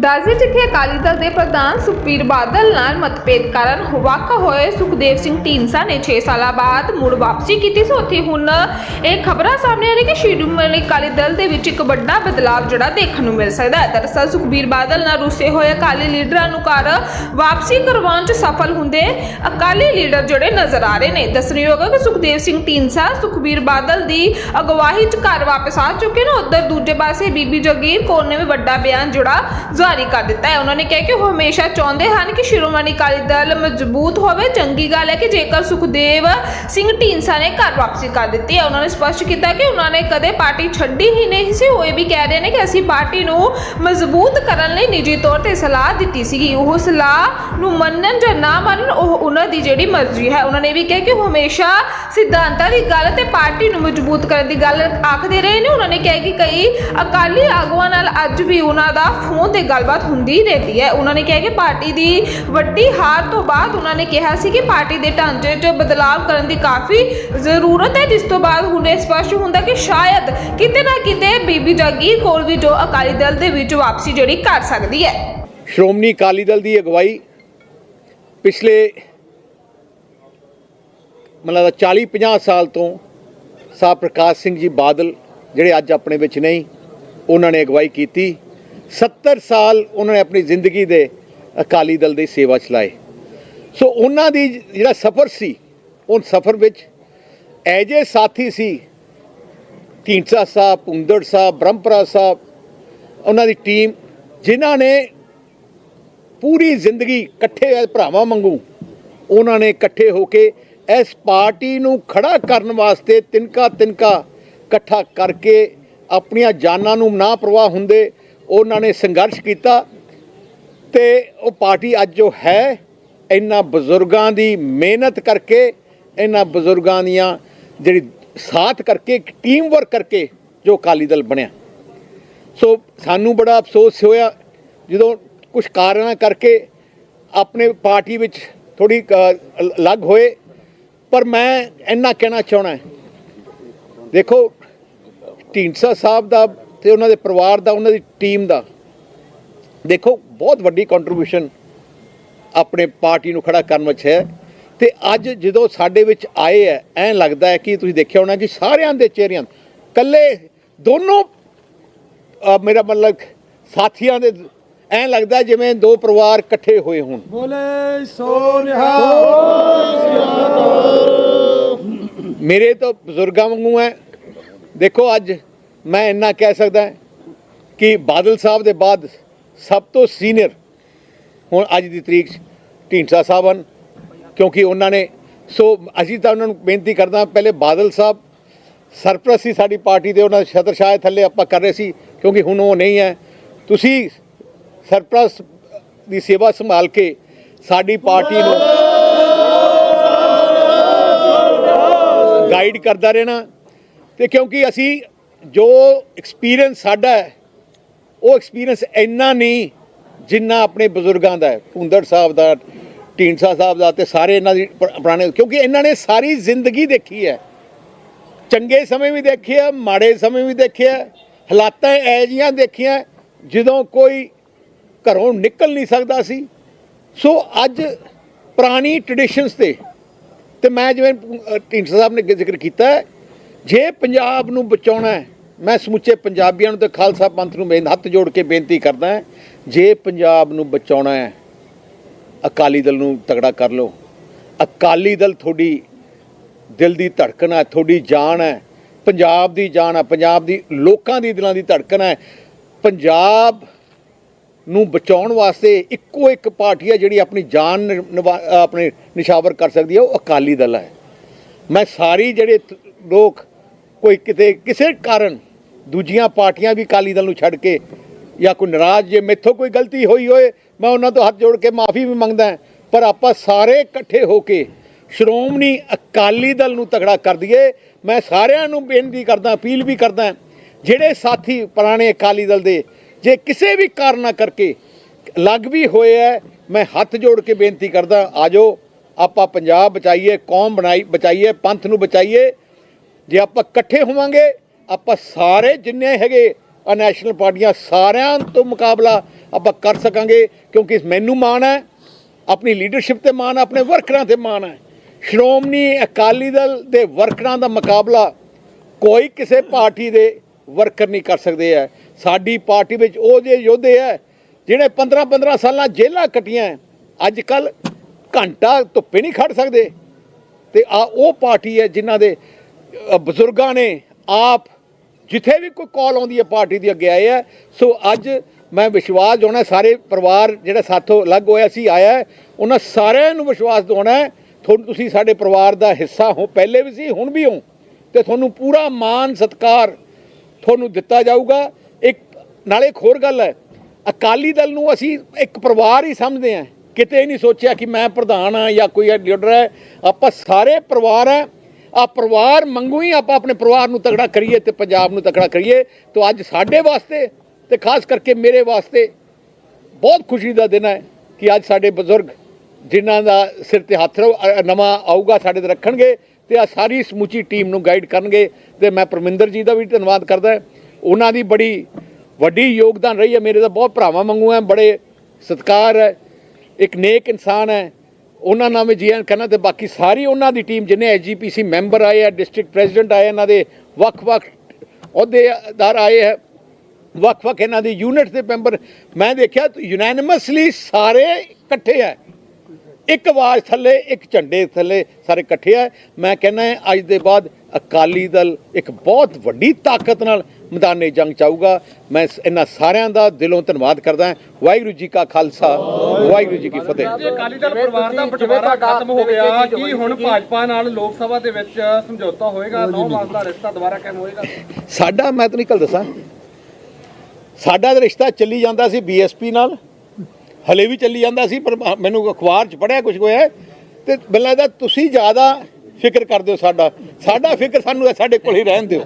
ਦਾਜ਼ੀ ਜਿੱਥੇ ਅਕਾਲੀ ਦਲ ਦੇ ਪ੍ਰਧਾਨ ਸੁਖਬੀਰ ਬਾਦਲ ਨਾਲ ਮਤਭੇਦ ਕਾਰਨ ਵਾਕਾ ਹੋਏ ਸੁਖਦੇਵ ਸਿੰਘ ਢੀਂਡਸਾ ਨੇ 6 ਸਾਲਾਂ ਬਾਅਦ ਮੁੜ ਵਾਪਸੀ ਕੀਤੀ ਸੀ। ਉੱਥੇ ਹੁਣ ਇਹ ਖਬਰਾਂ ਸਾਹਮਣੇ ਆ ਰਹੀ ਕਿ ਸ਼੍ਰੋਮਣੀ ਅਕਾਲੀ ਦਲ ਦੇ ਵਿੱਚ ਇੱਕ ਵੱਡਾ ਬਦਲਾਅ ਜਿਹੜਾ ਦੇਖਣ ਨੂੰ ਮਿਲ ਸਕਦਾ ਹੈ। ਦਰਅਸਲ ਸੁਖਬੀਰ ਬਾਦਲ ਨਾਲ ਰੁੱਸੇ ਹੋਏ ਅਕਾਲੀ ਲੀਡਰਾਂ ਨੂੰ ਘਰ ਵਾਪਸੀ ਕਰਵਾਉਣ 'ਚ ਸਫਲ ਹੁੰਦੇ ਅਕਾਲੀ ਲੀਡਰ ਜਿਹੜੇ ਨਜ਼ਰ ਆ ਰਹੇ ਨੇ। ਦੱਸਣਯੋਗ ਹੈ ਕਿ ਸੁਖਦੇਵ ਸਿੰਘ ਢੀਂਡਸਾ ਸੁਖਬੀਰ ਬਾਦਲ ਦੀ ਅਗਵਾਈ 'ਚ ਘਰ ਵਾਪਸ ਆ ਚੁੱਕੇ ਨੇ। ਉਧਰ ਦੂਜੇ ਪਾਸੇ ਬੀਬੀ ਜਗੀਰ ਕੌਰ ਨੇ ਵੀ ਵੱਡਾ ਬਿਆਨ ਜਿਹੜਾ ਜਾਰੀ ਕਰ ਦਿੱਤਾ ਹੈ। ਉਹਨਾਂ ਨੇ ਕਿਹਾ ਕਿ ਉਹ ਹਮੇਸ਼ਾ ਚਾਹੁੰਦੇ ਹਨ ਕਿ ਸ਼੍ਰੋਮਣੀ ਅਕਾਲੀ ਦਲ ਮਜ਼ਬੂਤ ਹੋਵੇ। ਚੰਗੀ ਗੱਲ ਹੈ ਕਿ ਜੇਕਰ ਸੁਖਦੇਵ ਸਿੰਘ ਢੀਂਡਸਾ ਨੇ ਘਰ ਵਾਪਸੀ ਕਰ ਦਿੱਤੀ ਹੈ। ਉਹਨਾਂ ਨੇ ਸਪਸ਼ਟ ਕੀਤਾ ਕਿ ਉਹਨਾਂ ਨੇ ਕਦੇ ਪਾਰਟੀ ਛੱਡੀ ਹੀ ਨਹੀਂ ਸੀ। ਉਹ ਇਹ ਵੀ ਕਹਿ ਰਹੇ ਨੇ ਕਿ ਅਸੀਂ ਪਾਰਟੀ ਨੂੰ ਮਜ਼ਬੂਤ ਕਰਨ ਲਈ ਨਿੱਜੀ ਤੌਰ ਤੇ ਸਲਾਹ ਦਿੱਤੀ ਸੀਗੀ। ਉਹ ਸਲਾਹ ਨੂੰ ਮੰਨਣ ਜਾਂ ਨਾ ਮੰਨਣ, ਉਹ ਉਹਨਾਂ ਦੀ ਜਿਹੜੀ ਮਰਜ਼ੀ ਹੈ। ਉਹਨਾਂ ਨੇ ਇਹ ਵੀ ਕਿਹਾ ਕਿ ਉਹ ਹਮੇਸ਼ਾ ਸਿਧਾਂਤਾਂ ਦੀ ਗੱਲ ਤੇ ਪਾਰਟੀ ਨੂੰ ਮਜ਼ਬੂਤ ਕਰਨ ਦੀ ਗੱਲ ਆਖਦੇ ਰਹੇ ਨੇ। ਉਹਨਾਂ ਨੇ ਕਿਹਾ ਕਿ ਕਈ ਅਕਾਲੀ ਆਗੂਆਂ ਨਾਲ ਅੱਜ ਵੀ ਉਹਨਾਂ ਦਾ ਫੋਨ ਤੇ ਗੱਲਬਾਤ ਹੁੰਦੀ ਰਹਿੰਦੀ ਹੈ। ਉਹਨਾਂ ਨੇ ਕਿਹਾ ਕਿ ਪਾਰਟੀ ਦੀ ਵੱਡੀ ਹਾਰ ਤੋਂ ਬਾਅਦ ਉਹਨਾਂ ਨੇ ਕਿਹਾ ਸੀ ਕਿ ਪਾਰਟੀ ਦੇ ਢਾਂਚੇ 'ਚ ਬਦਲਾਅ ਕਰਨ ਦੀ ਕਾਫੀ ਜ਼ਰੂਰਤ ਹੈ, ਜਿਸ ਤੋਂ ਬਾਅਦ ਹੁਣ ਇਹ ਸਪਸ਼ਟ ਹੁੰਦਾ ਕਿ ਸ਼ਾਇਦ ਕਿਤੇ ਨਾ ਕਿਤੇ ਬੀਬੀ ਜਾਗੀਰ ਕੌਰ ਵੀ ਜੋ ਅਕਾਲੀ ਦਲ ਦੇ ਵਿੱਚ ਵਾਪਸੀ ਜਿਹੜੀ ਕਰ ਸਕਦੀ ਹੈ। ਸ਼੍ਰੋਮਣੀ ਅਕਾਲੀ ਦਲ ਦੀ ਅਗਵਾਈ ਪਿਛਲੇ ਮਤਲਬ 40 50 ਸਾਲ ਤੋਂ ਸਾਹ ਪ੍ਰਕਾਸ਼ ਸਿੰਘ ਜੀ ਬਾਦਲ ਜਿਹੜੇ ਅੱਜ ਆਪਣੇ ਵਿੱਚ ਨਹੀਂ, ਉਹਨਾਂ ਨੇ ਅਗਵਾਈ ਕੀਤੀ। 70 ਸਾਲ ਉਹਨਾਂ ਨੇ ਆਪਣੀ ਜ਼ਿੰਦਗੀ ਦੇ ਅਕਾਲੀ ਦਲ ਦੀ ਸੇਵਾ ਚਲਾਏ ਸੋ ਉਹਨਾਂ ਦੀ ਜਿਹੜਾ ਸਫ਼ਰ ਸੀ, ਉਹ ਸਫ਼ਰ ਵਿੱਚ ਐਜੇ ਸਾਥੀ ਸੀ, ਢੀਂਡਸਾ ਸਾਹਿਬ ਪੁੰਦੜ ਸਾਹਿਬ, ਬ੍ਰਹਮਪੁਰਾ ਸਾਹਿਬ, ਉਹਨਾਂ ਦੀ ਟੀਮ, ਜਿਨ੍ਹਾਂ ਨੇ ਪੂਰੀ ਜ਼ਿੰਦਗੀ ਇਕੱਠੇ ਹੋਏ ਭਰਾਵਾਂ ਵਾਂਗੂ ਉਹਨਾਂ ਨੇ ਇਕੱਠੇ ਹੋ ਕੇ ਇਸ ਪਾਰਟੀ ਨੂੰ ਖੜਾ ਕਰਨ ਵਾਸਤੇ ਤਿਨਕਾ ਤਿਨਕਾ ਇਕੱਠਾ ਕਰਕੇ ਆਪਣੀਆਂ ਜਾਨਾਂ ਨੂੰ ਨਾ ਪ੍ਰਵਾਹ ਹੁੰਦੇ ਉਹਨਾਂ ਨੇ ਸੰਘਰਸ਼ ਕੀਤਾ ਤੇ ਉਹ ਪਾਰਟੀ ਅੱਜ ਜੋ ਹੈ, ਇਹਨਾਂ ਬਜ਼ੁਰਗਾਂ ਦੀ ਮਿਹਨਤ ਕਰਕੇ, ਇਹਨਾਂ ਬਜ਼ੁਰਗਾਂ ਦੀਆਂ ਜਿਹੜੀ ਸਾਥ ਕਰਕੇ, ਇੱਕ ਟੀਮ ਵਰਕ ਕਰਕੇ ਜੋ ਅਕਾਲੀ ਦਲ ਬਣਿਆ। ਸੋ ਸਾਨੂੰ ਬੜਾ ਅਫਸੋਸ ਹੋਇਆ ਜਦੋਂ ਕੁਝ ਕਾਰਨਾਂ ਕਰਕੇ ਆਪਣੇ ਪਾਰਟੀ ਵਿੱਚ ਥੋੜੀ ਅਲੱਗ ਹੋਏ। ਪਰ ਮੈਂ ਇੰਨਾ ਕਹਿਣਾ ਚਾਹਣਾ ਦੇਖੋ, ਢੀਂਡਸਾ ਸਾਹਿਬ ਦਾ ਤੇ ਉਹਨਾਂ ਦੇ ਪਰਿਵਾਰ ਦਾ ਉਹਨਾਂ ਦੀ ਟੀਮ ਦਾ। ਦੇਖੋ ਬਹੁਤ ਵੱਡੀ ਕੰਟਰੀਬਿਊਸ਼ਨ ਆਪਣੇ ਪਾਰਟੀ ਨੂੰ ਖੜਾ ਕਰਨ ਵਿੱਚ ਹੈ। ਤੇ ਅੱਜ ਜਦੋਂ ਸਾਡੇ ਵਿੱਚ ਆਏ ਹੈ ਐਂ ਲੱਗਦਾ ਹੈ ਕਿ ਤੁਸੀਂ ਦੇਖਿਆ ਹੋਣਾ ਕਿ ਸਾਰਿਆਂ ਦੇ ਚਿਹਰਿਆਂ ਕੱਲੇ ਦੋਨੋਂ ਮੇਰਾ ਮਤਲਬ ਸਾਥੀਆਂ ਦੇ ਐਂ ਲੱਗਦਾ ਜਿਵੇਂ ਦੋ ਪਰਿਵਾਰ ਇਕੱਠੇ ਹੋਏ ਹੋਣ। ਬੋਲੇ ਸੋ ਮੇਰੇ ਤਾਂ ਬਜ਼ੁਰਗਾਂ ਵਾਂਗੂ ਹੈ। ਦੇਖੋ ਅੱਜ ਮੈਂ ਇੰਨਾ ਕਹਿ ਸਕਦਾ ਕਿ ਬਾਦਲ ਸਾਹਿਬ ਦੇ ਬਾਅਦ ਸਭ ਤੋਂ ਸੀਨੀਅਰ ਹੁਣ ਅੱਜ ਦੀ ਤਰੀਕ 'ਚ ਢੀਂਡਸਾ ਸਾਹਿਬ ਹਨ, ਕਿਉਂਕਿ ਉਹਨਾਂ ਨੇ, ਸੋ ਅਸੀਂ ਤਾਂ ਉਹਨਾਂ ਨੂੰ ਬੇਨਤੀ ਕਰਦਾ ਪਹਿਲੇ ਬਾਦਲ ਸਾਹਿਬ ਸਰਪ੍ਰਸਤ ਸੀ ਸਾਡੀ ਪਾਰਟੀ ਦੇ, ਉਹਨਾਂ ਦੇ ਛਤਰ ਛਾਇਆ ਥੱਲੇ ਆਪਾਂ ਕਰ ਰਹੇ ਸੀ, ਕਿਉਂਕਿ ਹੁਣ ਉਹ ਨਹੀਂ ਹੈ। ਤੁਸੀਂ ਸਰਪ੍ਰਸਤ ਦੀ ਸੇਵਾ ਸੰਭਾਲ ਕੇ ਸਾਡੀ ਪਾਰਟੀ ਨੂੰ ਗਾਈਡ ਕਰਦਾ ਰਹਿਣਾ ਤੇ ਕਿਉਂਕਿ ਅਸੀਂ ਜੋ ਐਕਸਪੀਰੀਅੰਸ ਸਾਡਾ ਹੈ, ਉਹ ਐਕਸਪੀਰੀਅੰਸ ਇੰਨਾ ਨਹੀਂ ਜਿੰਨਾ ਆਪਣੇ ਬਜ਼ੁਰਗਾਂ ਦਾ ਹੈ। ਭੁੰਦੜ ਸਾਹਿਬ ਦਾ, ਢੀਂਡਸਾ ਸਾਹਿਬ ਦਾ ਤੇ ਸਾਰੇ ਇਹਨਾਂ ਦੀ ਪੁਰਾਣੇ, ਕਿਉਂਕਿ ਇਹਨਾਂ ਨੇ ਸਾਰੀ ਜ਼ਿੰਦਗੀ ਦੇਖੀ ਹੈ। ਚੰਗੇ ਸਮੇਂ ਵੀ ਦੇਖੇ ਆ, ਮਾੜੇ ਸਮੇਂ ਵੀ ਦੇਖਿਆ ਹਾਲਾਤਾਂ ਐ ਜੀਆਂ ਦੇਖੀਆਂ, ਜਦੋਂ ਕੋਈ ਘਰੋਂ ਨਿਕਲ ਨਹੀਂ ਸਕਦਾ ਸੀ। ਸੋ ਅੱਜ ਪੁਰਾਣੀ ਟ੍ਰੈਡੀਸ਼ਨਸ ਤੇ ਤੇ ਮੈਂ ਜਿਵੇਂ ਢੀਂਡਸਾ ਸਾਹਿਬ ਨੇ ਜ਼ਿਕਰ ਕੀਤਾ ਜੇ ਪੰਜਾਬ ਨੂੰ ਬਚਾਉਣਾ ਹੈ ਮੈਂ ਸਮੁੱਚੇ ਪੰਜਾਬੀਆਂ ਨੂੰ ਤੇ ਖਾਲਸਾ ਪੰਥ ਨੂੰ ਬੇਨ ਹੱਥ ਜੋੜ ਕੇ ਬੇਨਤੀ ਕਰਦਾ ਹਾਂ, ਜੇ ਪੰਜਾਬ ਨੂੰ ਬਚਾਉਣਾ ਹੈ, ਅਕਾਲੀ ਦਲ ਨੂੰ ਤਗੜਾ ਕਰ ਲਓ। ਅਕਾਲੀ ਦਲ ਤੁਹਾਡੀ ਦਿਲ ਦੀ ਧੜਕਣ ਹੈ, ਤੁਹਾਡੀ ਜਾਨ ਹੈ, ਪੰਜਾਬ ਦੀ ਜਾਨ ਹੈ, ਪੰਜਾਬ ਦੀ ਲੋਕਾਂ ਦੀ ਦਿਲਾਂ ਦੀ ਧੜਕਣ ਹੈ। ਪੰਜਾਬ ਨੂੰ ਬਚਾਉਣ ਵਾਸਤੇ ਇੱਕੋ ਇੱਕ ਪਾਰਟੀ ਹੈ ਜਿਹੜੀ ਆਪਣੀ ਜਾਨ ਨਿ- ਆਪਣੇ ਨਿਸ਼ਾਵਰ ਕਰ ਸਕਦੀ ਹੈ, ਉਹ ਅਕਾਲੀ ਦਲ ਹੈ। ਮੈਂ ਸਾਰੀ ਜਿਹੜੇ ਲੋਕ ਕੋਈ ਕਿਤੇ, ਕਿਸੇ ਕਾਰਨ ਦੂਜੀਆਂ ਪਾਰਟੀਆਂ ਵੀ ਅਕਾਲੀ ਦਲ ਨੂੰ ਛੱਡ ਕੇ ਜਾਂ ਕੋਈ ਨਾਰਾਜ਼ ਜੇ ਮੈਥੋਂ ਕੋਈ ਗਲਤੀ ਹੋਈ ਹੋਏ, ਮੈਂ ਉਹਨਾਂ ਤੋਂ ਹੱਥ ਜੋੜ ਕੇ ਮਾਫੀ ਵੀ ਮੰਗਦਾ ਪਰ ਆਪਾਂ ਸਾਰੇ ਇਕੱਠੇ ਹੋ ਕੇ ਸ਼੍ਰੋਮਣੀ ਅਕਾਲੀ ਦਲ ਨੂੰ ਤਗੜਾ ਕਰ ਦਈਏ। ਮੈਂ ਸਾਰਿਆਂ ਨੂੰ ਬੇਨਤੀ ਕਰਦਾ, ਅਪੀਲ ਵੀ ਕਰਦਾ ਜਿਹੜੇ ਸਾਥੀ ਪੁਰਾਣੇ ਅਕਾਲੀ ਦਲ ਦੇ, ਜੇ ਕਿਸੇ ਵੀ ਕਾਰਨਾ ਕਰਕੇ ਲੱਗ ਵੀ ਹੋਏ ਹੈ ਮੈਂ ਹੱਥ ਜੋੜ ਕੇ ਬੇਨਤੀ ਕਰਦਾ, ਆਜੋ, ਆਪਾਂ ਪੰਜਾਬ ਬਚਾਈਏ, ਕੌਮ ਬਣਾਈ, ਬਚਾਈਏ, ਪੰਥ ਨੂੰ ਬਚਾਈਏ। ਜੇ ਆਪਾਂ ਇਕੱਠੇ ਹੋਵਾਂਗੇ ਆਪਾਂ ਸਾਰੇ ਜਿੰਨੇ ਹੈਗੇ ਆ ਨੈਸ਼ਨਲ ਪਾਰਟੀਆਂ ਸਾਰਿਆਂ ਤੋਂ ਮੁਕਾਬਲਾ ਆਪਾਂ ਕਰ ਸਕਾਂਗੇ ਕਿਉਂਕਿ ਮੈਨੂੰ ਮਾਣ ਹੈ ਆਪਣੀ ਲੀਡਰਸ਼ਿਪ ਤੇ ਮਾਣ ਹੈ, ਆਪਣੇ ਵਰਕਰਾਂ ਤੇ ਮਾਣ ਹੈ। ਸ਼੍ਰੋਮਣੀ ਅਕਾਲੀ ਦਲ ਦੇ ਵਰਕਰਾਂ ਦਾ ਮੁਕਾਬਲਾ ਕੋਈ ਕਿਸੇ ਪਾਰਟੀ ਦੇ ਵਰਕਰ ਨਹੀਂ ਕਰ ਸਕਦੇ ਹੈ। ਸਾਡੀ ਪਾਰਟੀ ਵਿੱਚ ਉਹ ਜੇ ਯੋਧੇ ਹੈ ਜਿਹੜੇ 15 15 ਸਾਲਾਂ ਜੇਲ੍ਹਾਂ ਕੱਟੀਆਂ ਅੱਜ ਕੱਲ ਘੰਟਾ ਧੁੱਪੇ ਨਹੀਂ ਖੜ ਸਕਦੇ। ਤੇ ਆ ਉਹ ਪਾਰਟੀ ਹੈ ਜਿਨ੍ਹਾਂ ਦੇ ਬਜ਼ੁਰਗਾਂ ਨੇ ਆਪ ਜਿੱਥੇ ਵੀ ਕੋਈ ਕਾਲ ਆਉਂਦੀ ਹੈ, ਪਾਰਟੀ ਦੀ ਅੱਗੇ ਆਏ ਹੈ ਸੋ ਅੱਜ ਮੈਂ ਵਿਸ਼ਵਾਸ ਦਿਵਾਉਣਾ, ਸਾਰੇ ਪਰਿਵਾਰ ਜਿਹੜਾ ਸਾਥੋਂ ਅਲੱਗ ਹੋਇਆ ਸੀ ਆਇਆ ਉਹਨਾਂ ਸਾਰਿਆਂ ਨੂੰ ਵਿਸ਼ਵਾਸ ਦਿਵਾਉਣਾ ਹੈ ਤੁਹਾਨੂੰ ਤੁਸੀਂ ਸਾਡੇ ਪਰਿਵਾਰ ਦਾ ਹਿੱਸਾ ਹੋ, ਪਹਿਲੇ ਵੀ ਸੀ, ਹੁਣ ਵੀ ਹੋ। ਤੇ ਤੁਹਾਨੂੰ ਪੂਰਾ ਮਾਣ, ਸਤਿਕਾਰ ਤੁਹਾਨੂੰ ਦਿੱਤਾ ਜਾਊਗਾ। ਇੱਕ, ਨਾਲੇ ਇੱਕ ਹੋਰ ਗੱਲ ਹੈ, ਅਕਾਲੀ ਦਲ ਨੂੰ ਅਸੀਂ ਇੱਕ ਪਰਿਵਾਰ ਹੀ ਸਮਝਦੇ ਹਾਂ। ਕਿਤੇ ਨਹੀਂ ਸੋਚਿਆ ਕਿ ਮੈਂ ਪ੍ਰਧਾਨ ਹਾਂ ਜਾਂ ਕੋਈ ਲੀਡਰ ਹੈ। ਆਪਾਂ ਸਾਰੇ ਪਰਿਵਾਰ ਹੈ ਆ ਪਰਿਵਾਰ ਮੰਗੂ ਹੀ ਆਪਾਂ ਆਪਣੇ ਪਰਿਵਾਰ ਨੂੰ ਤਗੜਾ ਕਰੀਏ ਤੇ ਪੰਜਾਬ ਨੂੰ ਤਗੜਾ ਕਰੀਏ, ਤਾਂ ਅੱਜ ਸਾਡੇ ਵਾਸਤੇ ਤੇ ਖਾਸ ਕਰਕੇ ਮੇਰੇ ਵਾਸਤੇ ਬਹੁਤ ਖੁਸ਼ੀ ਦਾ ਦਿਨ ਹੈ ਕਿ ਅੱਜ ਸਾਡੇ ਬਜ਼ੁਰਗ ਜਿਨ੍ਹਾਂ ਦਾ ਸਿਰ ਤੇ ਹੱਥ ਰ- ਨਵਾਂ ਆਊਗਾ, ਸਾਡੇ ਤੇ ਰੱਖਣਗੇ ਤੇ ਆ ਸਾਰੀ ਸਮੁੱਚੀ ਟੀਮ ਨੂੰ ਗਾਈਡ ਕਰਨਗੇ ਤੇ ਮੈਂ ਪਰਮਿੰਦਰ ਜੀ ਦਾ ਵੀ ਧੰਨਵਾਦ ਕਰਦਾ ਉਹਨਾਂ ਦੀ ਬੜੀ ਵੱਡੀ ਯੋਗਦਾਨ ਰਹੀ ਹੈ, ਮੇਰੇ ਦਾ ਬਹੁਤ ਭਰਾਵਾਂ ਵਾਂਗੂ ਹੈ, ਬੜੇ ਸਤਿਕਾਰ ਹੈ, ਇੱਕ ਨੇਕ ਇਨਸਾਨ ਹੈ। ਉਹਨਾਂ ਨਾਲ ਮੈਂ ਜੀਐਨ ਕਰਨਾ ਤੇ ਬਾਕੀ ਸਾਰੀ ਉਹਨਾਂ ਦੀ ਟੀਮ ਜਿਨੇ ਐਸਜੀਪੀਸੀ ਮੈਂਬਰ ਆਏ ਆ, ਡਿਸਟ੍ਰਿਕਟ ਪ੍ਰੈਜ਼ੀਡੈਂਟ ਆਏ, ਇਹਨਾਂ ਦੇ ਵੱਖ-ਵੱਖ ਅਹੁਦੇਦਾਰ ਆਏ ਹੈ ਵੱਖ-ਵੱਖ ਇਹਨਾਂ ਦੇ ਯੂਨਿਟ ਦੇ ਮੈਂਬਰ। ਮੈਂ ਦੇਖਿਆ ਯੂਨੈਨਿਮਸਲੀ ਸਾਰੇ ਇਕੱਠੇ ਹੈ ਇੱਕ ਆਵਾਜ਼ ਥੱਲੇ, ਇੱਕ ਝੰਡੇ ਥੱਲੇ ਸਾਰੇ ਇਕੱਠੇ ਆ। ਮੈਂ ਕਹਿੰਦਾ ਅੱਜ ਦੇ ਬਾਅਦ ਅਕਾਲੀ ਦਲ ਇੱਕ ਬਹੁਤ ਵੱਡੀ ਤਾਕਤ ਨਾਲ ਮੈਦਾਨੇ ਜੰਗ ਚਾਊਗਾ ਮੈਂ ਇਹਨਾਂ ਸਾਰਿਆਂ ਦਾ ਦਿਲੋਂ ਧੰਨਵਾਦ ਕਰਦਾ ਹਾਂ। ਵਾਹਿਗੁਰੂ ਜੀ ਕਾ ਖਾਲਸਾ ਵਾਹਿਗੁਰੂ ਜੀ ਕੀ ਫਤਿਹ। ਜੇ ਅਕਾਲੀ ਦਲ ਪਰਿਵਾਰ ਦਾ ਬਟਵਾਰਾ ਖਤਮ ਹੋ ਗਿਆ। ਕੀ ਹੁਣ ਭਾਜਪਾ ਨਾਲ ਲੋਕ ਸਭਾ ਦੇ ਵਿੱਚ ਸਮਝੌਤਾ ਹੋਏਗਾ? ਨੌ ਮਾਸ ਦਾ ਰਿਸ਼ਤਾ ਦੁਬਾਰਾ ਕਾਇਮ ਹੋਏਗਾ? ਸਾਡਾ ਮੈਂ ਤੁਹਾਨੂੰ ਇੱਕ ਗੱਲ ਦੱਸਾਂ। ਸਾਡਾ ਤਾਂ ਰਿਸ਼ਤਾ ਚੱਲੀ ਜਾਂਦਾ ਸੀ ਬੀਐਸਪੀ ਨਾਲ। ਹਲੇ ਵੀ ਚੱਲੀ ਜਾਂਦਾ ਸੀ ਪਰ ਮੈਨੂੰ ਅਖਬਾਰ 'ਚ ਪੜਿਆ ਕੁਝ ਹੋਇਆ। ਤੇ ਮੈਨੂੰ ਲੱਗਦਾ ਤੁਸੀਂ ਜ਼ਿਆਦਾ ਫਿਕਰ ਕਰਦੇ ਹੋ ਸਾਡਾ। ਸਾਡਾ ਫਿਕਰ ਸਾਨੂੰ ਸਾਡੇ ਕੋਲ ਹੀ ਰਹਿਣ ਦਿਓ।